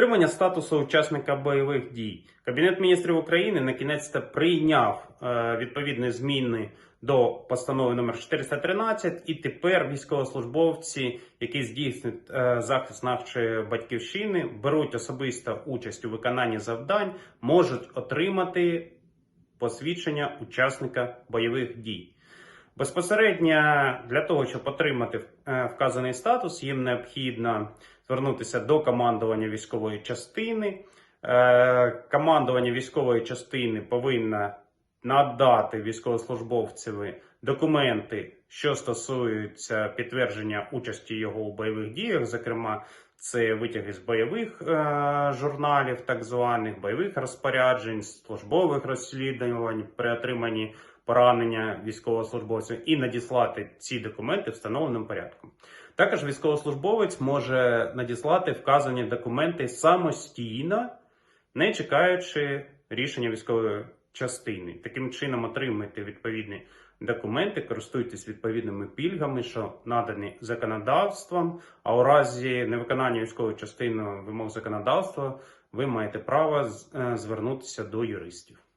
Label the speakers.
Speaker 1: Отримання статусу учасника бойових дій. Кабінет міністрів України на кінець прийняв е, відповідні зміни до постанови номер 413 і тепер військовослужбовці, які здійснюють е, захист нашої батьківщини, беруть особисто участь у виконанні завдань, можуть отримати посвідчення учасника бойових дій. Безпосередньо для того, щоб отримати е, вказаний статус, їм необхідно звернутися до командування військової частини. Е, Командування військової частини повинно надати військовослужбовцеві документи, що стосуються підтвердження участі його у бойових діях, зокрема, це витяги з бойових е, журналів, так званих бойових розпоряджень, службових розслідувань при отриманні поранення військовослужбовців і надіслати ці документи встановленим порядком. Також військовослужбовець може надіслати вказані документи самостійно, не чекаючи рішення військової частини. Таким чином отримуєте відповідні документи, користуйтесь відповідними пільгами, що надані законодавством. А у разі невиконання військової частини вимог законодавства ви маєте право е, звернутися до юристів.